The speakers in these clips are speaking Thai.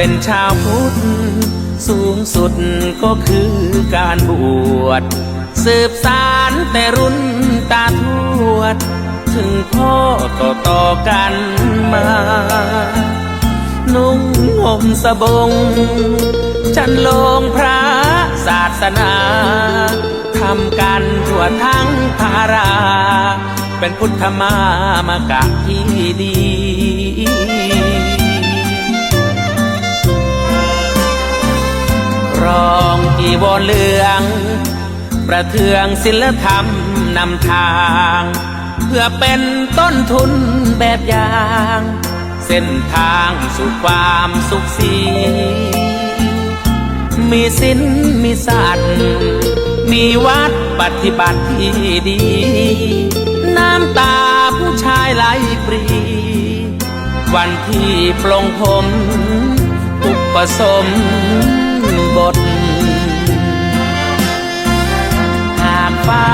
เป็นชาวพุทธ สูงสุดก็คือการบวช สืบสารแต่รุ่นตาทวด ถึงพ่อต่อต่อกันมา นุ่งห่มสบงฉันลงพระศาสนาทำกันทั่วทั้งภารา เป็นพุทธมามากะที่ดี รองอีวรเหลือง ประเทืองศิลธรรมนำทาง เพื่อเป็นต้นทุนแบบอย่าง เส้นทางสู่ความสุขสีมีศีลมีสัตว์มีวัดปฏิบัติที่ดี น้ำตาผู้ชายไหลปรี วันที่ปลงผมอุปสม บท หากฟ้า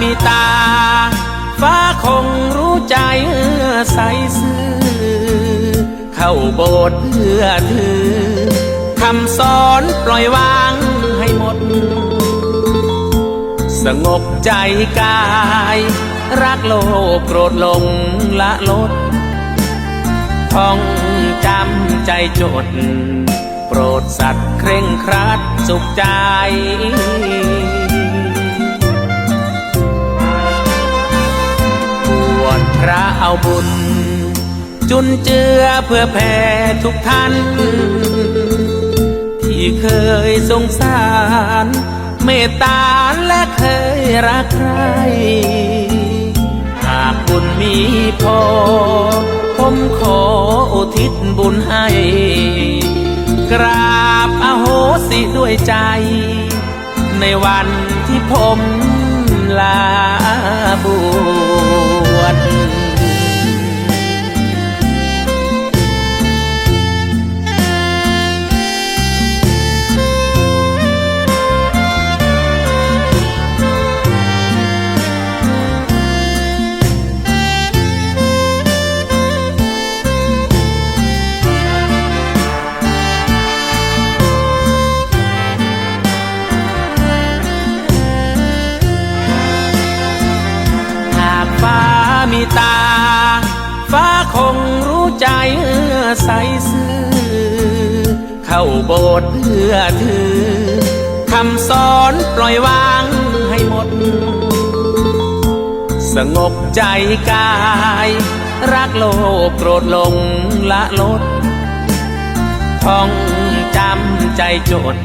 มีตา ฟ้าคงรู้ใจเอื้อใสซื่อ เข้าโบสถ์เพื่อถือคำสอนปล่อยวางให้หมด สงบใจกาย รักโลกโกรธลงละลดท่องจำใจจด ปรดสัตว์เคร่งครัดสุขใจบวชพระเอาบุญ จุนเจือเพื่อแผ่ทุกท่าน ที่เคยสงสาร เมตตาและเคยรักใคร หากบุญมีพอผมขออุทิศบุญให้ ด้วยใจ ในวันที่ผมลาบวช ใสซื่อ เข้าโบสถ์เพื่อถือคำสอนปล่อยวางให้หมด สงบใจกาย รักโลภโกรธลงละลดท่องจำใจจด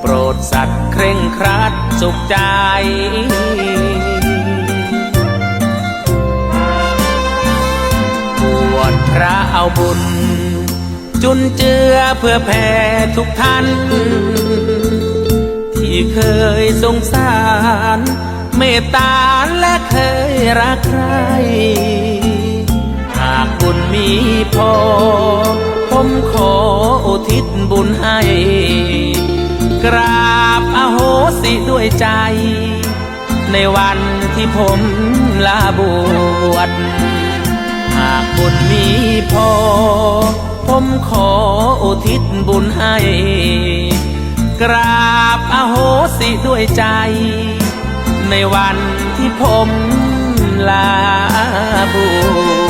โปรดสัตว์เคร่งครัดสุขใจ บุญ จุนเจือเพื่อแผ่ทุกท่าน ที่เคยสงสาร เมตตาและเคยรักใคร หากบุญมีพอ ผมขออุทิศบุญให้ กราบอโหสิด้วยใจ ในวันที่ผมลาบวชากบุญมีพอ ผมขออุทิศบุญให้ กราบอโหสิด้วยใจ ในวันที่ผมลาบุญ